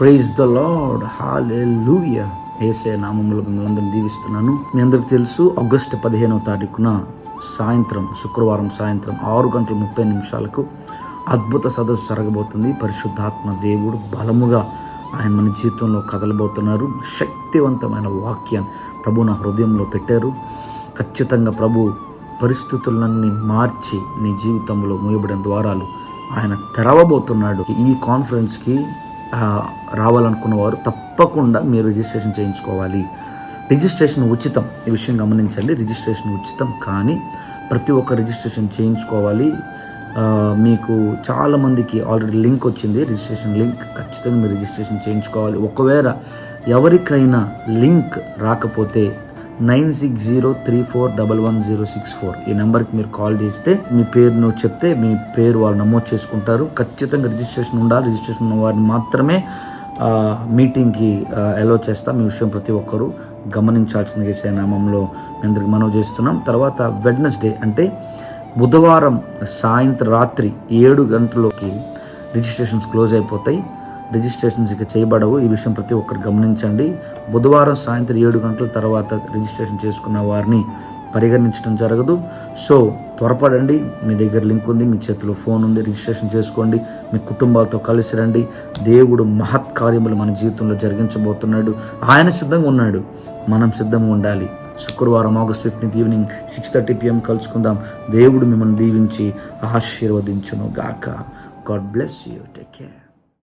Praise the lord hallelujah ఏసే నామములో మీ అందరిని దీవిస్తున్నాను. మీ అందరికి తెలుసు ఆగస్టు పదిహేనవ తారీఖున సాయంత్రం శుక్రవారం సాయంత్రం ఆరు గంటల ముప్పై నిమిషాలకు అద్భుత సదస్సు జరగబోతుంది. పరిశుద్ధాత్మ దేవుడు బలముగా ఆయన మన జీవితంలో కదలబోతున్నారు. శక్తివంతమైన వాక్యాన్ని ప్రభు నా హృదయంలో పెట్టారు. ఖచ్చితంగా ప్రభు పరిస్థితులన్నీ మార్చి నీ జీవితంలో మూయబడిన ద్వారాలు ఆయన తెరవబోతున్నాడు. ఈ కాన్ఫరెన్స్కి రావాలనుకున్న వారు తప్పకుండా మీరు రిజిస్ట్రేషన్ చేయించుకోవాలి. రిజిస్ట్రేషన్ ఉచితం. ఈ విషయం గమనించండి. రిజిస్ట్రేషన్ ఉచితం కానీ ప్రతి ఒక్క రిజిస్ట్రేషన్ చేయించుకోవాలి. మీకు చాలామందికి ఆల్రెడీ లింక్ వచ్చింది. రిజిస్ట్రేషన్ లింక్ ఖచ్చితంగా మీరు రిజిస్ట్రేషన్ చేయించుకోవాలి. ఒకవేళ ఎవరికైనా లింక్ రాకపోతే nine six zero three four double one zero six four. ఈ నెంబర్కి మీరు కాల్ చేస్తే మీ పేరును చెప్తే మీ పేరు వాళ్ళు నమోదు చేసుకుంటారు. ఖచ్చితంగా రిజిస్ట్రేషన్ ఉండాలి. రిజిస్ట్రేషన్ ఉన్న వారిని మాత్రమే మీటింగ్కి అలో చేస్తాం. ఈ విషయం ప్రతి ఒక్కరూ గమనించాల్సింది చేసే నామంలో మీ అందరికి మనవి చేస్తున్నాం. తర్వాత వెడ్నెస్డే అంటే బుధవారం సాయంత్రం రాత్రి ఏడు గంటలకి రిజిస్ట్రేషన్స్ క్లోజ్ అయిపోతాయి. రిజిస్ట్రేషన్స్ ఇక చేయబడవు. ఈ విషయం ప్రతి ఒక్కరు గమనించండి. బుధవారం సాయంత్రం ఏడు గంటల తర్వాత రిజిస్ట్రేషన్ చేసుకున్న వారిని పరిగణించడం జరగదు. సో త్వరపడండి. మీ దగ్గర లింక్ ఉంది. మీ చేతిలో ఫోన్ ఉంది. రిజిస్ట్రేషన్ చేసుకోండి. మీ కుటుంబాలతో కలిసి రండి. దేవుడు మహత్ కార్యములు మన జీవితంలో జరిగించబోతున్నాడు. ఆయన సిద్ధంగా ఉన్నాడు. మనం సిద్ధంగా ఉండాలి. శుక్రవారం August fifteenth evening six thirty PM కలుసుకుందాం. దేవుడు మిమ్మల్ని దీవించి ఆశీర్వదించును గాక God bless you. Take care.